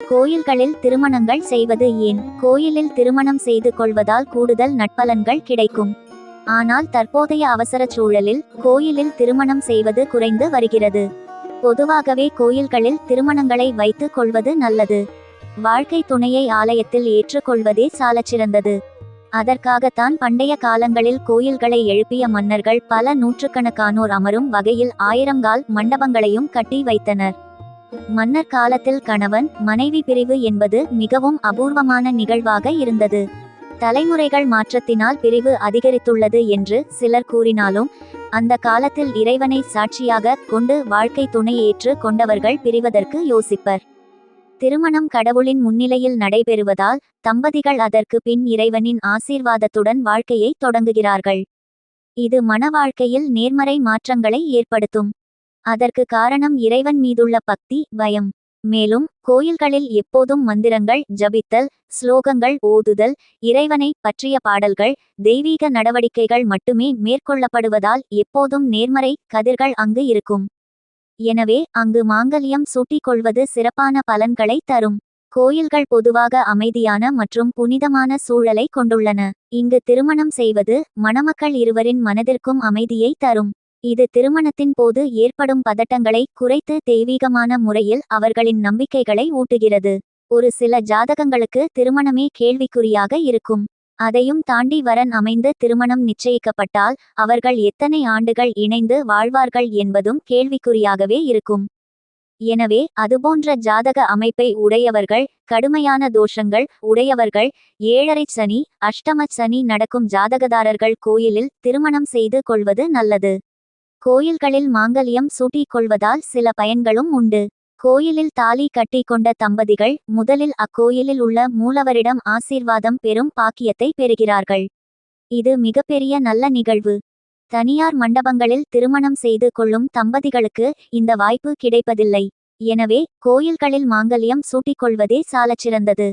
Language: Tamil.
கோயில்களில் திருமணங்கள் செய்வது ஏன்? கோயிலில் திருமணம் செய்து கொள்வதால் கூடுதல் நட்பலன்கள் கிடைக்கும். ஆனால் தற்போதைய அவசர சூழலில் கோயிலில் திருமணம் செய்வது குறைந்து வருகிறது. பொதுவாகவே கோயில்களில் திருமணங்களை வைத்துக் கொள்வது நல்லது. வாழ்க்கை துணையை ஆலயத்தில் ஏற்றுக்கொள்வதே சாலச்சிறந்தது. அதற்காகத்தான் பண்டைய காலங்களில் கோயில்களை எழுப்பிய மன்னர்கள் பல நூற்றுக்கணக்கானோர் அமரும் வகையில் ஆயிரங்கால் மண்டபங்களையும் கட்டி வைத்தனர். மன்னர் காலத்தில் கணவன் மனைவி பிரிவு என்பது மிகவும் அபூர்வமான நிகழ்வாக இருந்தது. தலைமுறைகள் மாற்றத்தினால் பிரிவு அதிகரித்துள்ளது என்று சிலர் கூறினாலும் அந்த காலத்தில் இறைவனை சாட்சியாக கொண்டு வாழ்க்கை துணை ஏற்று கொண்டவர்கள் பிரிவதற்கு யோசிப்பர். திருமணம் கடவுளின் முன்னிலையில் நடைபெறுவதால் தம்பதிகள் அதற்கு பின் இறைவனின் ஆசீர்வாதத்துடன் வாழ்க்கையை தொடங்குகிறார்கள். இது மன வாழ்க்கையில் நேர்மறை மாற்றங்களை ஏற்படுத்தும். அதற்கு காரணம் இறைவன் மீதுள்ள பக்தி பயம். மேலும் கோயில்களில் எப்போதும் மந்திரங்கள் ஜபித்தல் ஸ்லோகங்கள் ஓதுதல் இறைவனை பற்றிய பாடல்கள் தெய்வீக நடவடிக்கைகள் மட்டுமே மேற்கொள்ளப்படுவதால் எப்போதும் நேர்மறை கதிர்கள் அங்கு இருக்கும். எனவே அங்கு மாங்கல்யம் சூட்டிக் கொள்வது சிறப்பான பலன்களை தரும். கோயில்கள் பொதுவாக அமைதியான மற்றும் புனிதமான சூழலை கொண்டுள்ளன. இங்கு திருமணம் செய்வது மணமக்கள் இருவரின் மனதிற்கும் அமைதியை தரும். இது திருமணத்தின் போது ஏற்படும் பதட்டங்களை குறைத்து தெய்வீகமான முறையில் அவர்களின் நம்பிக்கைகளை ஊட்டுகிறது. ஒரு சில ஜாதகங்களுக்கு திருமணமே கேள்விக்குறியாக இருக்கும். அதையும் தாண்டி வரன் அமைந்து திருமணம் நிச்சயிக்கப்பட்டால் அவர்கள் எத்தனை ஆண்டுகள் இணைந்து வாழ்வார்கள் என்பதும் கேள்விக்குறியாகவே இருக்கும். எனவே அதுபோன்ற ஜாதக அமைப்பை உடையவர்கள் கடுமையான தோஷங்கள் உடையவர்கள் ஏழரை சனி அஷ்டம சனி நடக்கும் ஜாதகதாரர்கள் கோயிலில் திருமணம் செய்து கொள்வது நல்லது. கோயில்களில் மாங்கல்யம் சூட்டிக் கொள்வதால் சில பயன்களும் உண்டு. கோயிலில் தாலி கட்டி கொண்ட தம்பதிகள் முதலில் அக்கோயிலில் உள்ள மூலவரிடம் ஆசீர்வாதம் பெறும் பாக்கியத்தை பெறுகிறார்கள். இது மிகப்பெரிய நல்ல நிகழ்வு. தனியார் மண்டபங்களில் திருமணம் செய்து கொள்ளும் தம்பதிகளுக்கு இந்த வாய்ப்பு கிடைப்பதில்லை. எனவே கோயில்களில் மாங்கல்யம் சூட்டிக் கொள்வதே சாலச்சிறந்தது.